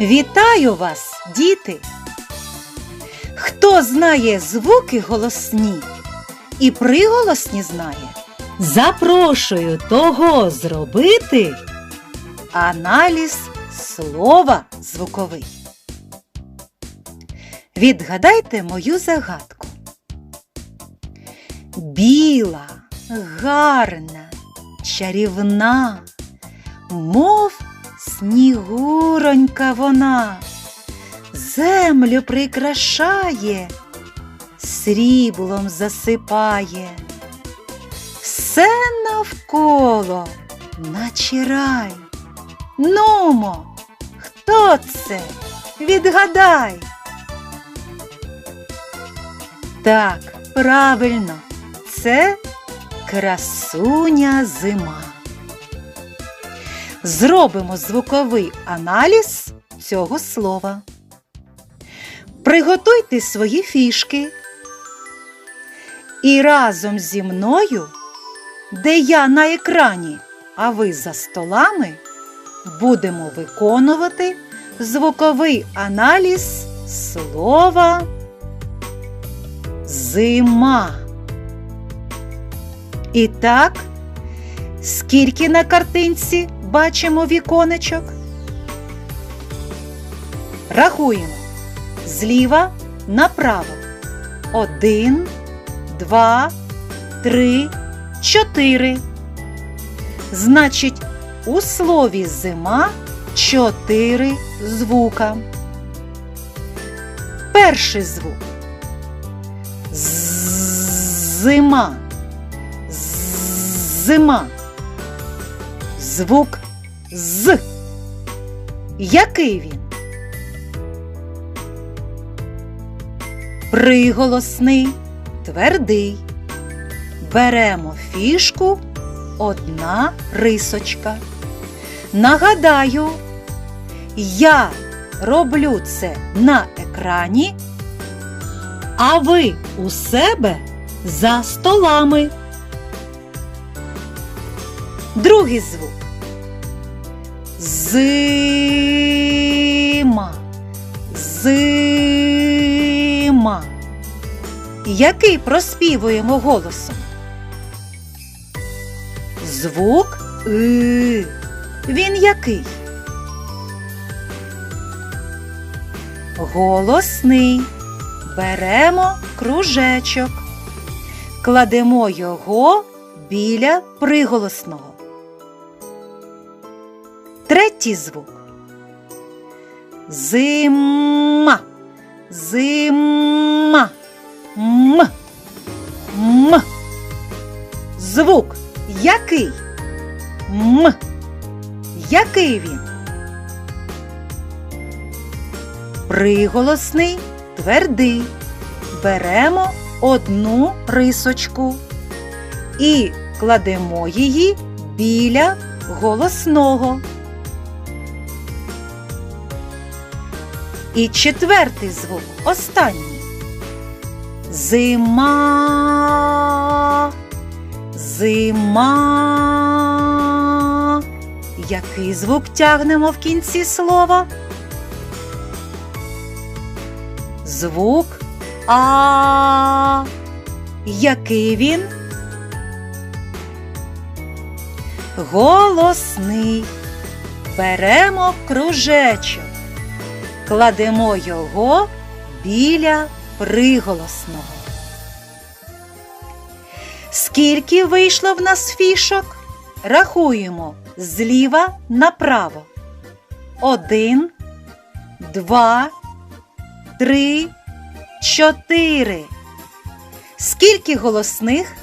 Вітаю вас, діти! Хто знає звуки голосні і приголосні знає, запрошую того зробити аналіз слова звуковий. Відгадайте мою загадку. Біла, гарна, чарівна, мов снігуронька вона, землю прикрашає, сріблом засипає. Все навколо, наче рай. Нумо, хто це? Відгадай. Так, правильно, це красуня зима. Зробимо звуковий аналіз цього слова. Приготуйте свої фішки. І разом зі мною, де я на екрані, а ви за столами, будемо виконувати звуковий аналіз слова зима. І так, скільки на картинці бачимо віконечок? Рахуємо зліва направо. Один, два, три, чотири. Значить, у слові зима чотири звука. Перший звук. Зима. Зима. Звук з. Який він? Приголосний, твердий. Беремо фішку одна рисочка. Нагадаю, я роблю це на екрані, а ви у себе за столами. Другий звук. Зима. Зима. Який проспівуємо голосом? Звук И. Він який? Голосний. Беремо кружечок. Кладемо його біля приголосного. Третій звук. Зима. Зима. М. М. Звук який? М. Який він? Приголосний твердий. Беремо одну рисочку і кладемо її біля голосного. І четвертий звук останній. Зима. Зима. Який звук тягнемо в кінці слова? Звук А. Який він? Голосний. Беремо кружечок. Кладемо його біля приголосного. Скільки вийшло в нас фішок? Рахуємо зліва направо. Один, два, три, чотири. Скільки голосних?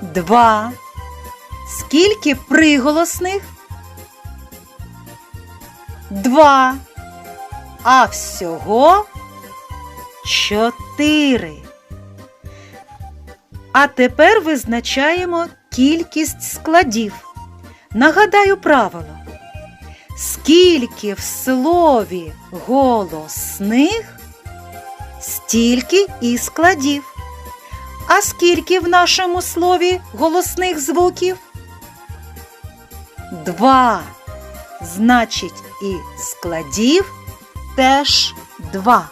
Два. Скільки приголосних? Два. А всього чотири. А тепер визначаємо кількість складів. Нагадаю правило. Скільки в слові голосних, стільки і складів. А скільки в нашому слові голосних звуків? два. Значить, і складів теж два.